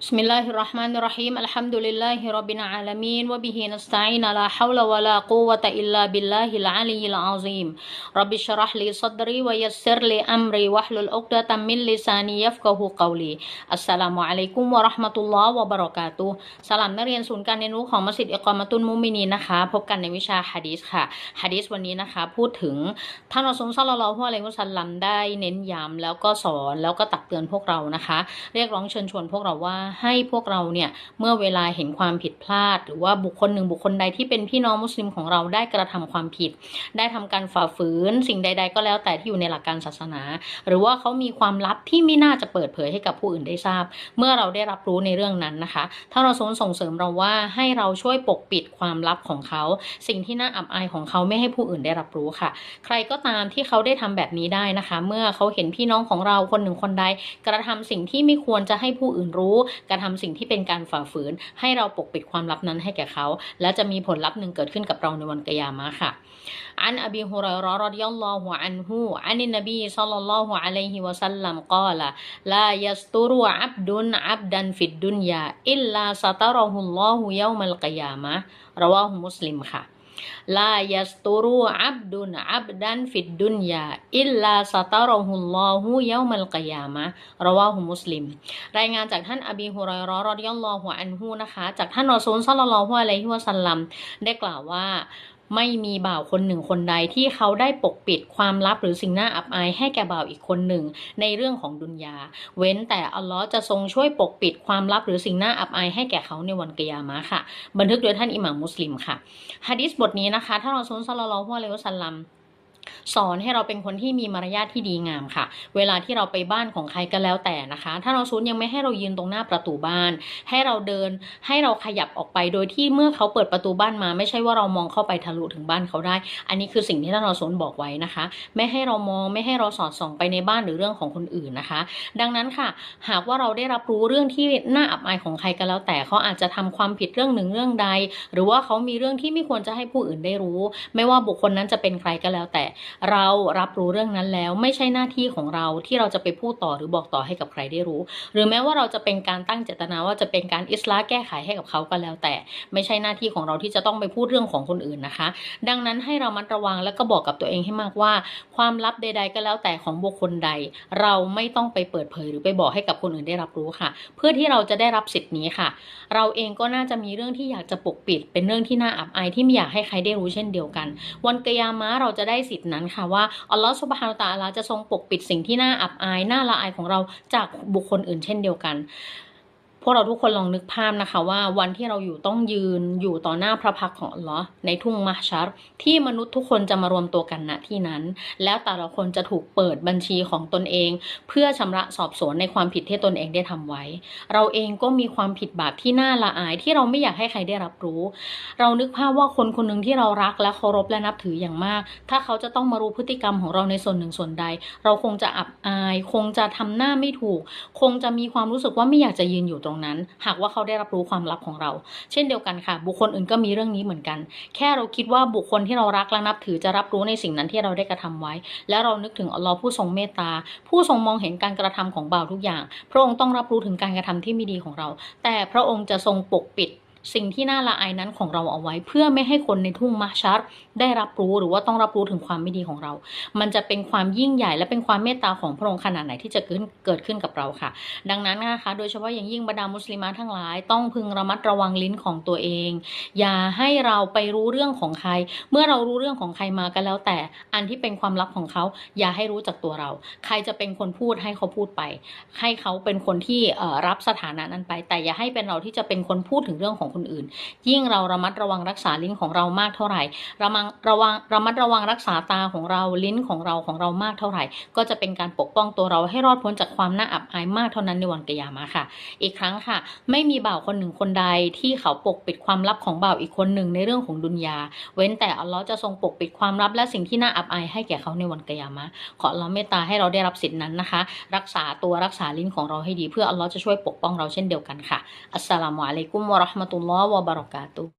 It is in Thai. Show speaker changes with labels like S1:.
S1: بسم الله الرحمن الرحيم الحمد لله رب العالمين وبه نستعين لا حول ولا قوة إلا بالله العلي العظيم رب اشرح لي صدري ويسر لي أمري واحلل عقدة من لساني يفقه قولي السلام عليكم ورحمة الله وبركاته สลามนักเรียนศูนย์การเรียนรู้ของมัสยิดอิกอมตุนมุมินีนะคะ พบกันในวิชาฮะดีสค่ะฮะดีสวันนี้นะคะ พูดถึงท่านอัสลซัลลัลลอฮุอะลัยฮิวะสัลลัมได้เน้นย้ำแล้วก็สอนแล้วก็ตักเตือนพวกเรานะคะ เรียกร้องเชิญชวนพวกเราว่าให้พวกเราเนี่ยเมื่อเวลาเห็นความผิดพลาด หรือว่าบุคคลหนึ่งบุคคลใดที่เป็นพี่น้องมุสลิมของเราได้กระทำความผิด ได้ทำการฝ่าฝืนสิ่งใด ๆ ก็แล้วแต่ที่อยู่ในหลักการศาสนา หรือว่าเขามีความลับที่ไม่น่าจะเปิดเผยให้กับผู้อื่นได้ทราบ เมื่อเราได้รับรู้ในเรื่องนั้นนะคะ ถ้าเราสนส่งเสริมเราว่าให้เราช่วยปกปิดความลับของเขา สิ่งที่น่าอับอายของเขาไม่ให้ผู้อื่นได้รับรู้ค่ะ ใครก็ตามที่เขาได้ทำแบบนี้ได้นะคะ เมื่อเขาเห็นพี่น้องของเราคนหนึ่งคนใด กระทำสิ่งที่ไม่ควรจะให้ผู้อื่นรู้การทำสิ่งที่เป็นการฝ่าฝืน ให้เราปกปิดความลับนั้นให้แก่เขา และจะมีผลลัพธ์หนึ่งเกิดขึ้นกับเราในวันกิยามะค่ะ อันอบีฮุรอยรอรดิยัลลอฮุอันฮูอันนบีซัลลัลลอฮุอะลัยฮิวะสัลลัมกาลาลายัสตุรุอับดุนอับดันฟิดดุนยาอิลลาสตารอฮุลลอฮุยามัลกิยามะรอวะฮุมุสลิมค่ะ ลายัสตูรูอับดุนอับดันฟิดดุนยาอิลลาสตารหุลลอฮูเยามัลกยามะรอวาหุมุสลิม รายงานจากท่านอบีฮุรอยรอรอดิยัลลอฮุอันฮูนะคะ จากท่านรอซูลซัลลัลลอฮุอะลัยฮิวะสัลลัมได้กล่าวว่า ไม่มีบ่าวคนหนึ่งคนใดที่เขาได้ปกปิดความลับหรือสิ่งน่าอับอายให้แก่บ่าวอีกคนหนึ่ง ในเรื่องของดุนยา เว้นแต่อัลลอฮ์จะทรงช่วยปกปิดความลับหรือสิ่งน่าอับอายให้แก่เขาในวันกิยามะค่ะ บันทึกโดยท่านอิหม่ามมุสลิมค่ะฮะดิษบทนี้นะคะท่านรอซูลซัลลัลลอฮุอะลัยฮิวะสัลลัม สอนให้เราเป็นคนที่มีมารยาทที่ดีงามค่ะ เวลาที่เราไปบ้านของใครก็แล้วแต่นะคะ ถ้าเราซูลยังไม่ให้เรายืนตรงหน้าประตูบ้าน ให้เราเดินให้เราขยับออกไปโดยที่เมื่อเขาเปิดประตูบ้านมา ไม่ใช่ว่าเรามองเข้าไปทะลุถึงบ้านเขาได้ อันนี้คือสิ่งที่ท่านรอซูลบอกไว้นะคะ ไม่ให้เรามองไม่ให้เราสอดส่องไปในบ้านหรือเรื่องของคนอื่นนะคะ ดังนั้นค่ะ หากว่าเราได้รับรู้เรื่องที่น่าอับอายของใครก็แล้ว แต่เขาอาจจะทำความผิดเรื่องหนึ่งเรื่องใด หรือว่าเขามีเรื่องที่ไม่ควรจะให้ผู้อื่นได้รู้ ไม่ว่าบุคคลนั้นจะเป็นใครก็แล้วแต่เรารับรู้เรื่องนั้นแล้วไม่ใช่หน้าที่ของเราที่เราจะไปพูดต่อหรือบอกต่อให้กับใครได้รู้ หรือแม้ว่าเราจะเป็นการตั้งเจตนาว่าจะเป็นการอิสลาแก้ไขให้กับเขาก็แล้ว แต่ไม่ใช่หน้าที่ของเราที่จะต้องไปพูดเรื่องของคนอื่นนะคะ ดังนั้นให้เรามัดระวังแล้วก็บอกกับตัวเองให้มากว่า ความลับใด ๆ ก็แล้วแต่ของบุคคลใด เราไม่ต้องไปเปิดเผยหรือไปบอกให้กับคนอื่นได้รับรู้ค่ะ เพื่อที่เราจะได้รับสิทธิ์นี้ค่ะ เราเองก็น่าจะมีเรื่องที่อยากจะปกปิด เป็นเรื่องที่น่าอับอายที่ไม่อยากให้ใครได้รู้เช่นเดียวกัน วันกยามะเราจะได้สิทธินั้นค่ะว่าอัลลอฮฺสุบฮานุตาอัลาจะทรงปกปิดสิ่งที่น่าอับอายน่าละอายของเราจากบุคคลอื่นเช่นเดียวกัน พวกเราทุกคนลองนึกภาพนะคะว่าวันที่เราอยู่ต้องยืนอยู่ต่อหน้าพระพักตร์ของอัลลอฮ์ในทุ่งมะชัรที่มนุษย์ทุกคนจะมารวมตัวกันณที่นั้น แล้วแต่ละคนจะถูกเปิดบัญชีของตนเอง เพื่อชำระสอบสวนในความผิดที่ตนเองได้ทำไว้ เราเองก็มีความผิดบาปที่น่าละอายที่เราไม่อยากให้ใครได้รับรู้ เรานึกภาพว่าคนคนหนึ่งที่เรารักและเคารพและนับถืออย่างมาก ถ้าเขาจะต้องมารู้พฤติกรรมของเราในส่วนหนึ่งส่วนใด เราคงจะอับอาย คงจะทำหน้าไม่ถูก คงจะมีความรู้สึกว่าไม่อยากจะยืนอยู่ตรงนั้น หากว่าเขาได้รับรู้ความลับของเรา เช่นเดียวกันค่ะ บุคคลอื่นก็มีเรื่องนี้เหมือนกัน แค่เราคิดว่าบุคคลที่เรารักและนับถือจะรับรู้ในสิ่งนั้นที่เราได้กระทำไว้ แล้วเรานึกถึงอัลลอฮ์ผู้ทรงเมตตา ผู้ทรงมองเห็นการกระทำของบ่าวทุกอย่าง พระองค์ต้องรับรู้ถึงการกระทำที่ไม่ดีของเรา แต่พระองค์จะทรงปกปิด สิ่งที่น่าละอายนั้นของเราเอาไว้ เพื่อไม่ให้คนในทุ่งมาชัรได้รับรู้หรือว่าต้องรับรู้ถึงความไม่ดีของเรา มันจะเป็นความยิ่งใหญ่และเป็นความเมตตาของพระองค์ขนาดไหนที่จะเกิดเกิดขึ้นกับเราค่ะ ดังนั้นนะคะ โดยเฉพาะอย่างยิ่งบรรดามุสลิมทั้งหลาย ต้องพึงระมัดระวังลิ้นของตัวเอง อย่าให้เราไปรู้เรื่องของใคร เมื่อเรารู้เรื่องของใครมาก็แล้วแต่ อันที่เป็นความลับของเขา อย่าให้รู้จากตัวเรา ใครจะเป็นคนพูดให้เขาพูดไป ให้เขาเป็นคนที่รับสถานะนั้นไป แต่อย่าให้เป็นเราที่จะเป็นคนพูดถึงเรื่องของคนอื่น ยิ่งเราระมัดระวังรักษาลิ้นของเรามากเท่าไหร่ ระมังระวังระมัดระวังรักษาตาของเราลิ้นของเราของเรามากเท่าไหร่ ก็จะเป็นการปกป้องตัวเราให้รอดพ้นจากความน่าอับอายมากเท่านั้นในวันกิยามะค่ะ อีกครั้งค่ะ ไม่มีบ่าวคนหนึ่งคนใดที่เขาปกปิดความลับของบ่าวอีกคนหนึ่งในเรื่องของดุนยา เว้นแต่อัลลอฮ์จะทรงปกปิดความลับและสิ่งที่น่าอับอายให้แก่เขาในวันกิยามะขออัลลอฮ์เมตตาให้เราได้รับสิทธินั้นนะคะ รักษาตัวรักษาลิ้นของเราให้ดีเพื่ออัลลอฮ์จะช่วยปกป้องเราเช่นเดียวกันค่ะอัสสลามุอะลัยกุมวะราะห์มะตุลล